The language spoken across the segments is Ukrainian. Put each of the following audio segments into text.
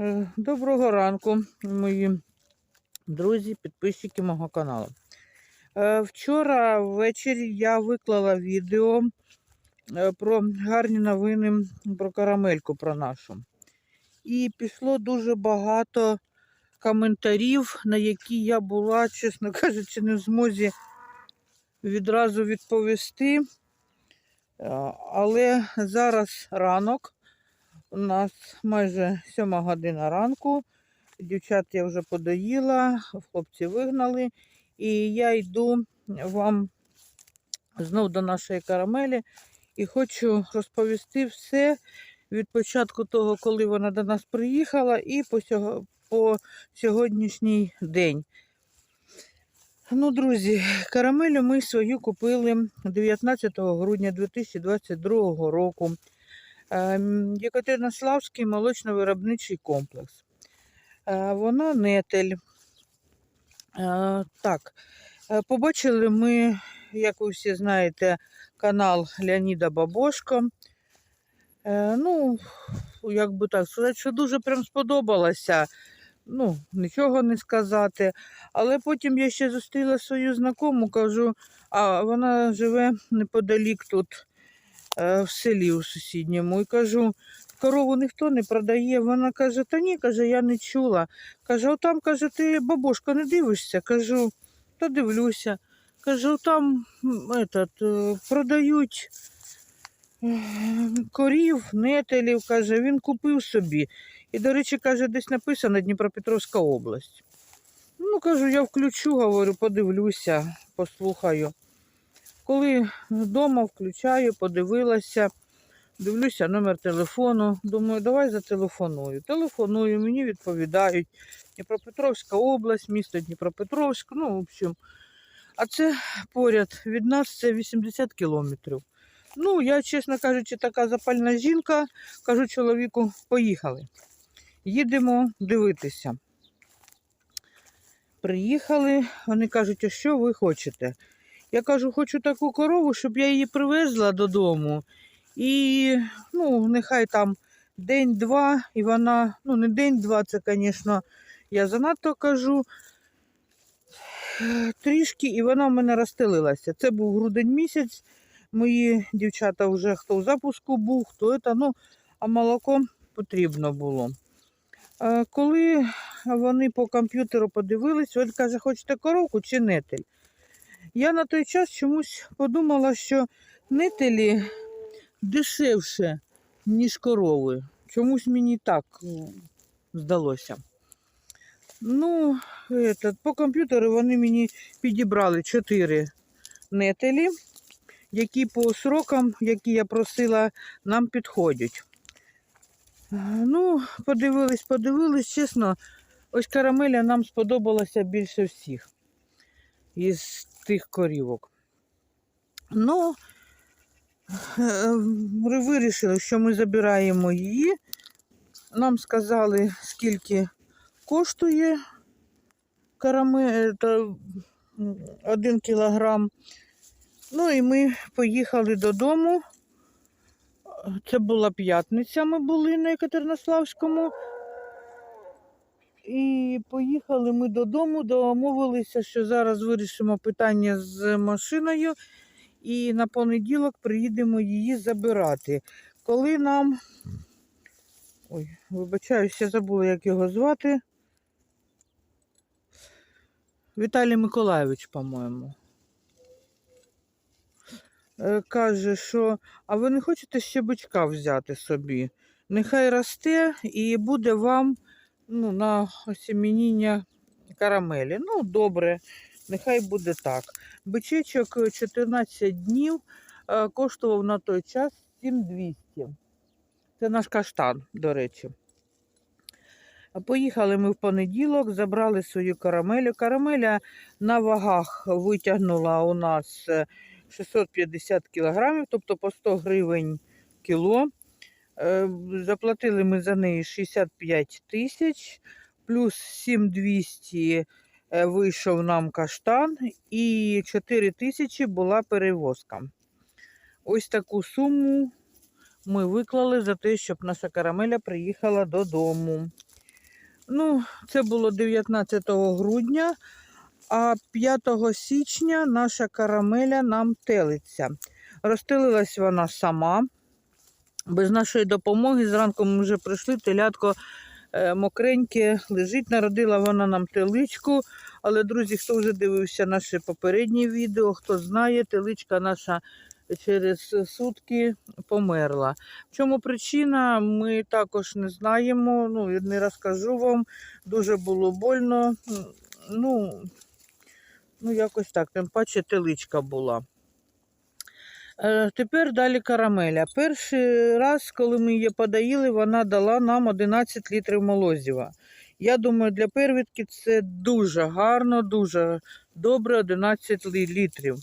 Е, Доброго ранку, мої друзі, підписчики мого каналу. Е, Вчора ввечері я виклала відео е, про гарні новини про карамельку про нашу. І пішло дуже багато коментарів, на які я була, чесно кажучи, не в змозі відразу відповісти. Але зараз ранок. У нас майже сьома година ранку. Дівчат я вже подоїла, хлопці вигнали. І я йду вам знов до нашої карамелі і хочу розповісти все від початку того, коли вона до нас приїхала, і по, сього- по сьогоднішній день. Ну, друзі, карамелю ми свою купили 19 грудня 2022 року. Ем, Єкатеринославський молочно-виробничий комплекс. Е, Вона нетель. Е, Так, е, побачили ми, як ви всі знаєте, канал Леоніда Бабошко. Ну, як би так сказати, що дуже прям сподобалося. Ну, нічого не сказати. Але потім я ще зустріла свою знакому, кажу, а вона живе неподалік тут в селі у сусідньому. І кажу, корову ніхто не продає. Вона каже, та ні, каже, я не чула. Каже, отам, каже, ти бабушка не дивишся? Кажу, та дивлюся. Каже, там этот, е, продають е, корів, нетелів, каже, він купив собі. І, до речі, каже, десь написано Дніпропетровська область. Ну, кажу, я включу, говорю, подивлюся, послухаю. Коли вдома включаю, подивилася, дивлюся номер телефону. Думаю, давай зателефоную. Телефоную, мені відповідають. Дніпропетровська область, місто Дніпропетровськ. Ну, в общем. А це поряд від нас це 80 кілометрів. Ну, я, чесно кажучи, така запальна жінка. Кажу чоловіку, поїхали. Їдемо дивитися. Приїхали, вони кажуть, а що ви хочете? Я кажу, хочу таку корову, щоб я її привезла додому. І ну, нехай там день-два, і вона, ну не день-два, це, звісно, я занадто кажу. Трішки, і вона в мене розстелилася. Це був грудень місяць. Мої дівчата вже хто в запуску був, хто це, ну, а молоко потрібно було. Коли вони по комп'ютеру подивились, він каже, хочете коровку чи нетель? Я на той час чомусь подумала, що нетелі дешевше, ніж корови. Чомусь мені так ну, здалося. Ну, этот, по комп'ютеру вони мені підібрали чотири нетелі, які по срокам, які я просила, нам підходять. Е, Ну, подивились, подивились, чесно, ось карамеля нам сподобалася більше всіх із тих корівок. Ну, е, ми вирішили, що ми забираємо її. Нам сказали, скільки коштує караме... та, м, один кілограм. Ну і ми поїхали додому. Це була п'ятниця, ми були на Екатеринославському. І поїхали ми додому, домовилися, що зараз вирішимо питання з машиною і на понеділок приїдемо її забирати. Коли нам. Ой, вибачаюсь, я забула, як його звати. Віталій Миколайович, по-моєму. Е, Каже, що а ви не хочете ще бичка взяти собі? Нехай росте і буде вам ну, на осімініння карамелі. Ну, добре, нехай буде так. Бичечок е, 14 днів е, коштував на той час 7200. Це наш каштан, до речі. Поїхали ми в понеділок, забрали свою карамелю. Карамеля на вагах витягнула у нас е, 650 кілограмів, тобто по 100 гривень кіло. Е, Заплатили ми за неї 65 тисяч, плюс 7200 е, вийшов нам каштан і 4 тисячі була перевозка. Ось таку суму ми виклали за те, щоб наша карамеля приїхала додому. Ну, це було 19 грудня, а 5 січня наша карамеля нам телиться. Розтелилась вона сама. Без нашої допомоги. Зранку ми вже прийшли, телятко е, мокреньке лежить, народила вона нам теличку. Але, друзі, хто вже дивився наше попереднє відео, хто знає, теличка наша через сутки померла. В чому причина, ми також не знаємо. Ну, не розкажу вам. Дуже було больно. Ну, ну якось так, тим паче теличка була. Е, Тепер далі карамеля. Перший раз, коли ми її подаїли, вона дала нам 11 літрів молозива. Я думаю, для первідки це дуже гарно, дуже добре 11 літрів.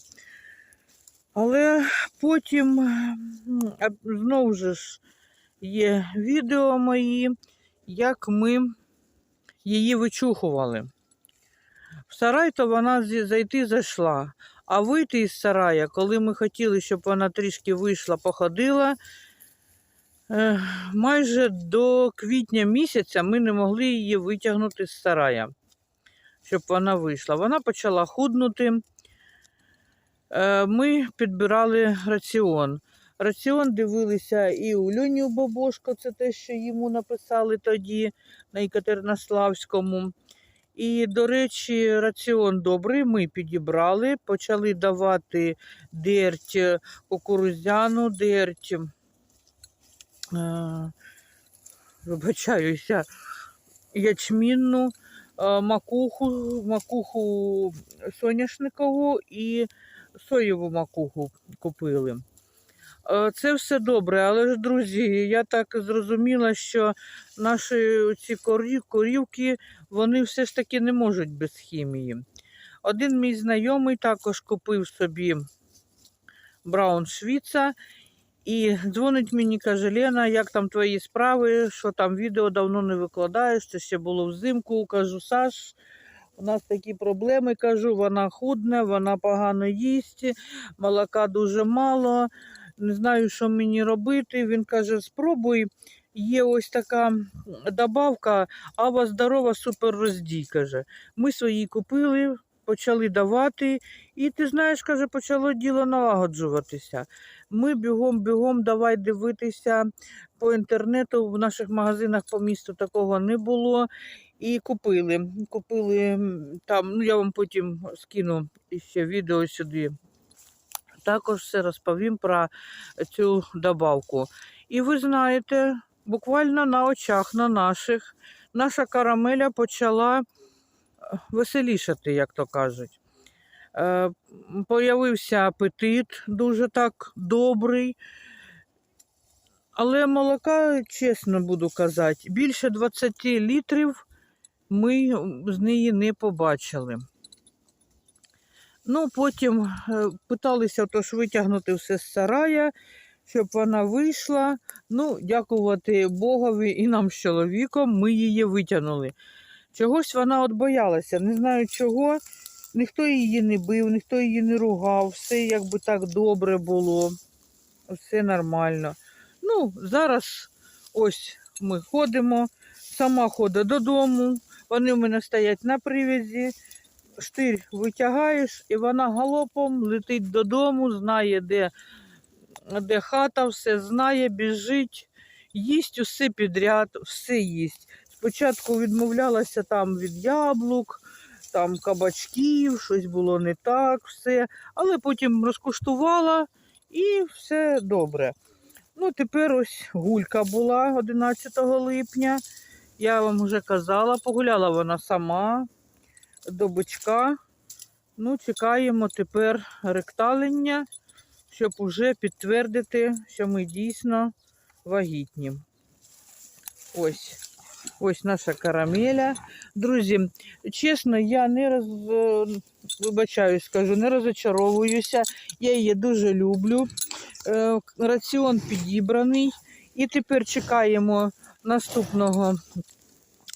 Але потім знову ж є відео мої, як ми її вичухували. В сарай то вона зайти зайшла. А вийти із сарая, коли ми хотіли, щоб вона трішки вийшла, походила, е, майже до квітня місяця ми не могли її витягнути з сарая, щоб вона вийшла. Вона почала худнути. Е, Ми підбирали раціон. Раціон дивилися і у Льоню Бобошко, це те, що йому написали тоді на Екатеринославському. І, до речі, раціон добрий ми підібрали, почали давати дерть е, кукурудзяну, дерть, е, вибачаюся, ячмінну, е, макуху, макуху соняшникову і соєву макуху купили. Е, Це все добре, але ж, друзі, я так зрозуміла, що наші ці корів, корівки вони все ж таки не можуть без хімії. Один мій знайомий також купив собі Браун Швіца і дзвонить мені, каже, Лена, як там твої справи, що там відео давно не викладаєш, це ще було взимку. Кажу, Саш, у нас такі проблеми, кажу, вона худне, вона погано їсть, молока дуже мало, не знаю, що мені робити. Він каже, спробуй. Є ось така добавка Ава здорова супер роздій, каже. Ми свої купили, почали давати, і ти знаєш, каже, почало діло налагоджуватися. Ми бігом-бігом давай дивитися по інтернету. В наших магазинах по місту такого не було. І купили. Купили там, ну я вам потім скину ще відео сюди. Також все розповім про цю добавку. І ви знаєте, буквально на очах на наших наша карамеля почала е, веселішати, як то кажуть. Е, Появився апетит дуже так добрий. Але молока, чесно буду казати, більше 20 літрів ми з неї не побачили. Ну, потім е, питалися тож витягнути все з сарая, щоб вона вийшла. Ну, дякувати Богові і нам з чоловіком ми її витягнули. Чогось вона от боялася, не знаю чого. Ніхто її не бив, ніхто її не ругав, все якби так добре було, все нормально. Ну, зараз ось ми ходимо, сама ходить додому, вони в мене стоять на привязі, штир витягаєш, і вона галопом летить додому, знає, де, де хата, все знає, біжить, їсть усе підряд, все їсть. Спочатку відмовлялася там від яблук, там кабачків, щось було не так, все. Але потім розкуштувала і все добре. Ну, тепер ось гулька була 11 липня. Я вам вже казала, погуляла вона сама до бичка. Ну, чекаємо тепер ректалення, щоб уже підтвердити, що ми дійсно вагітні. Ось. Ось наша карамеля. Друзі, чесно, я не роз... вибачаюсь, скажу, не розочаровуюся. Я її дуже люблю. Е, Раціон підібраний. І тепер чекаємо наступного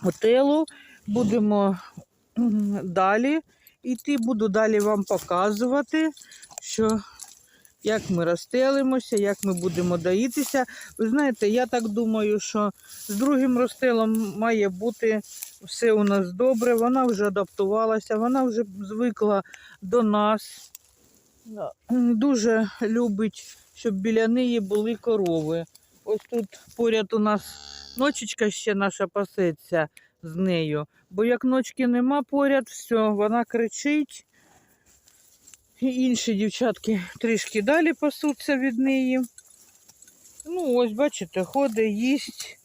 готелу. Будемо далі йти, буду далі вам показувати, що як ми розстелимося, як ми будемо доїтися. Ви знаєте, я так думаю, що з другим розстелом має бути все у нас добре. Вона вже адаптувалася, вона вже звикла до нас. Дуже любить, щоб біля неї були корови. Ось тут поряд у нас ночечка ще наша пасеться з нею. Бо як ночки нема поряд, все, вона кричить. І інші дівчатки трішки далі пасуться від неї. Ну, ось, бачите, ходить, їсть.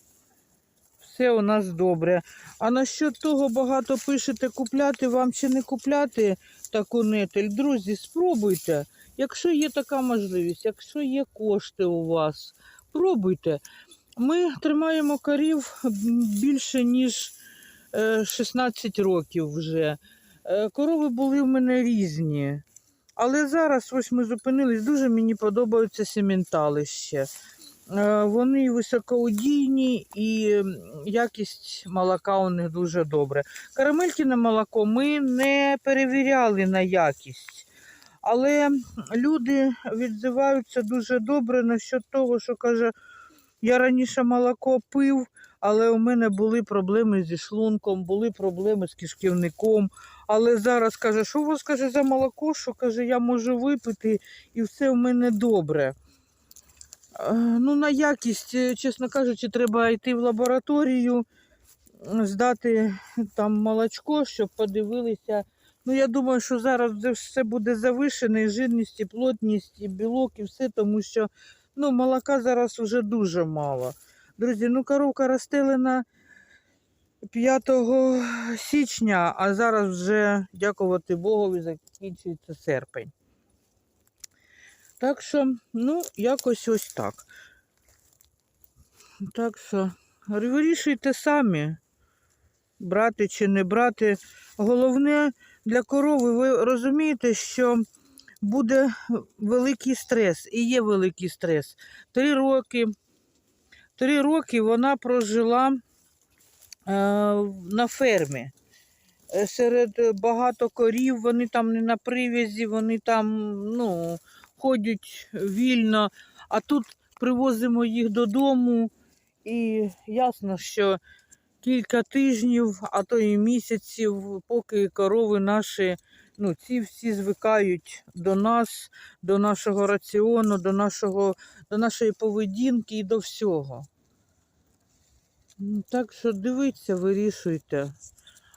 Все у нас добре. А насчет того багато пишете купляти вам чи не купляти таку нетель. Друзі, спробуйте. Якщо є така можливість, якщо є кошти у вас, пробуйте. Ми тримаємо корів більше, ніж 16 років вже. Е, Корови були в мене різні. Але зараз ось ми зупинились, дуже мені подобаються сіментали ще. Е, Вони високоудійні і якість молока у них дуже добре. Карамелькіне молоко ми не перевіряли на якість. Але люди відзиваються дуже добре насчет того, що каже, я раніше молоко пив, але у мене були проблеми зі шлунком, були проблеми з кишківником. Але зараз каже, що у вас каже за молоко, що каже, я можу випити і все в мене добре. Е, Ну, на якість, е, чесно кажучи, треба йти в лабораторію, здати там молочко, щоб подивилися. Ну, я думаю, що зараз все буде завишене, і жирність, і плотність, і білок, і все, тому що ну, молока зараз вже дуже мало. Друзі, ну коровка розстелена 5 січня, а зараз вже, дякувати Богові, закінчується серпень. Так що, ну, якось ось так. Так що, вирішуйте самі, брати чи не брати. Головне для корови, ви розумієте, що буде великий стрес, і є великий стрес. Три роки, три роки вона прожила е, на фермі. Е, Серед багато корів, вони там не на привязі, вони там ну, ходять вільно, а тут привозимо їх додому, і ясно, що кілька тижнів, а то і місяців, поки корови наші, ну, ці всі звикають до нас, до нашого раціону, до, нашого, до нашої поведінки і до всього. Так що дивіться, вирішуйте.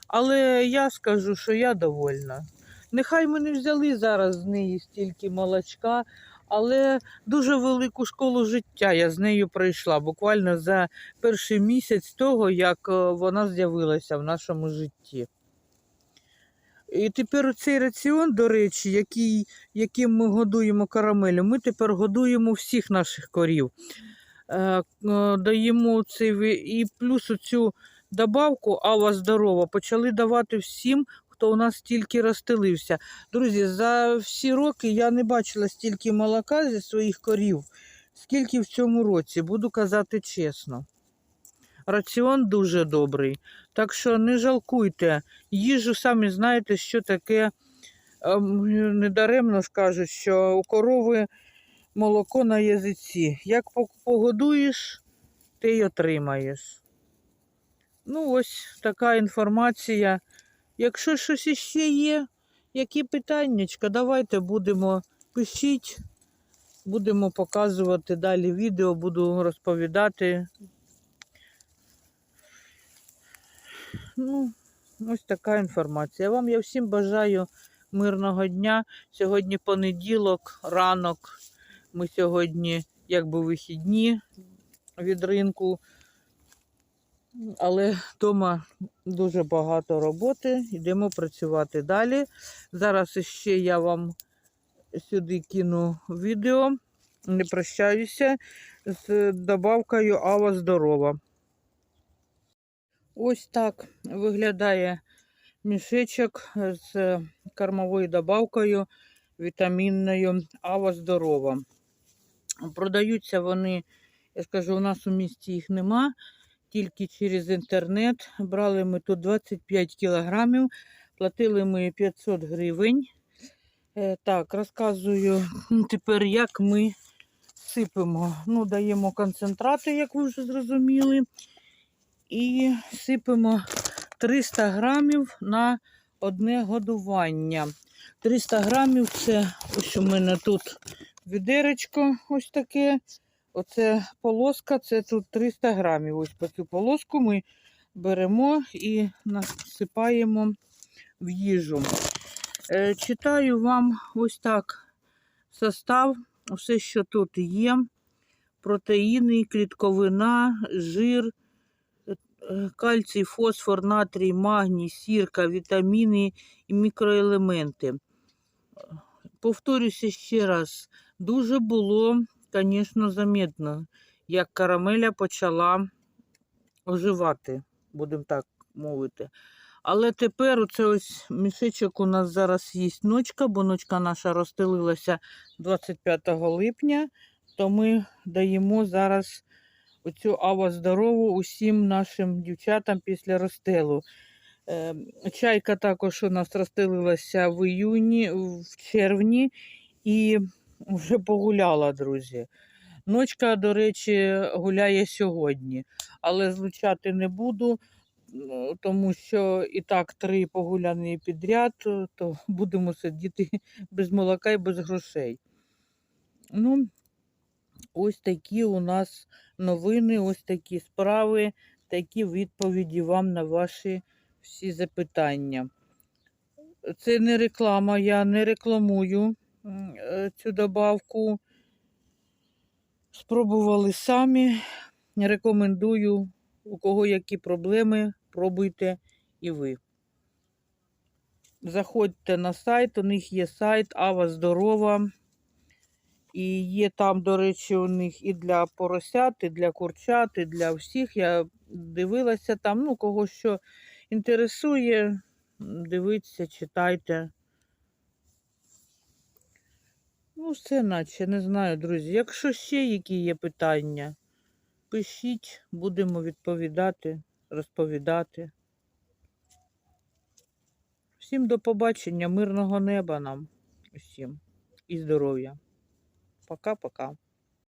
Але я скажу, що я довольна. Нехай ми не взяли зараз з неї стільки молочка, але дуже велику школу життя я з нею пройшла буквально за перший місяць того, як е, вона з'явилася в нашому житті. І тепер цей раціон, до речі, який, яким ми годуємо карамелю, ми тепер годуємо всіх наших корів. Е, е, даємо цей і плюс оцю добавку Ава здорова почали давати всім, хто у нас тільки розстелився. Друзі, за всі роки я не бачила стільки молока зі своїх корів, скільки в цьому році, буду казати чесно. Раціон дуже добрий. Так що не жалкуйте. Їжу самі знаєте, що таке. ем, Недаремно ж кажуть, що у корови молоко на язиці. Як погодуєш, ти й отримаєш. Ну, ось така інформація. Якщо щось іще є, які питаннячка, давайте будемо пишіть, будемо показувати далі відео, буду розповідати. Ну, ось така інформація. Вам я всім бажаю мирного дня. Сьогодні понеділок, ранок. Ми сьогодні якби вихідні від ринку. Але вдома дуже багато роботи. Йдемо працювати далі. Зараз ще я вам сюди кину відео. Не прощаюся з добавкою Ава Здорова. Ось так виглядає мішечок з кормовою добавкою вітамінною Ава Здорова. Продаються вони, я скажу, у нас у місті їх нема, тільки через інтернет. Брали ми тут 25 кілограмів, платили ми 500 гривень. Е, Так, розказую тепер, як ми сипемо. Ну, даємо концентрати, як ви вже зрозуміли. І сипемо 300 грамів на одне годування. 300 грамів це ось у мене тут відеречко ось таке. Оце полоска, це тут 300 грамів. Ось по цю полоску ми беремо і насипаємо в їжу. Е, Читаю вам ось так состав, все, що тут є. Протеїни, клітковина, жир, е, кальцій, фосфор, натрій, магній, сірка, вітаміни і мікроелементи. Повторюся ще раз, дуже було, звісно, замітно, як карамеля почала оживати, будемо так мовити. Але тепер оце ось мішечок у нас зараз є ночка, бо ночка наша розстелилася 25 липня, то ми даємо зараз оцю ава здорову усім нашим дівчатам після розстелу. Е, Чайка також у нас розстелилася в іюні, в червні і вже погуляла, друзі. Ночка, до речі, гуляє сьогодні, але злучати не буду, ну, тому що і так три погуляні підряд, то будемо сидіти без молока і без грошей. Ну, ось такі у нас новини, ось такі справи, такі відповіді вам на ваші всі запитання. Це не реклама, я не рекламую цю добавку. Спробували самі. Рекомендую, у кого які проблеми, пробуйте і ви. Заходьте на сайт, у них є сайт Ава Здорова. І є там, до речі, у них і для поросят, і для курчат, і для всіх. Я дивилася там, ну, кого що інтересує, дивіться, читайте. Ну, все наче, не знаю, друзі. Якщо ще які є питання, пишіть, будемо відповідати, розповідати. Всім до побачення, мирного неба нам усім і здоров'я. Пока-пока.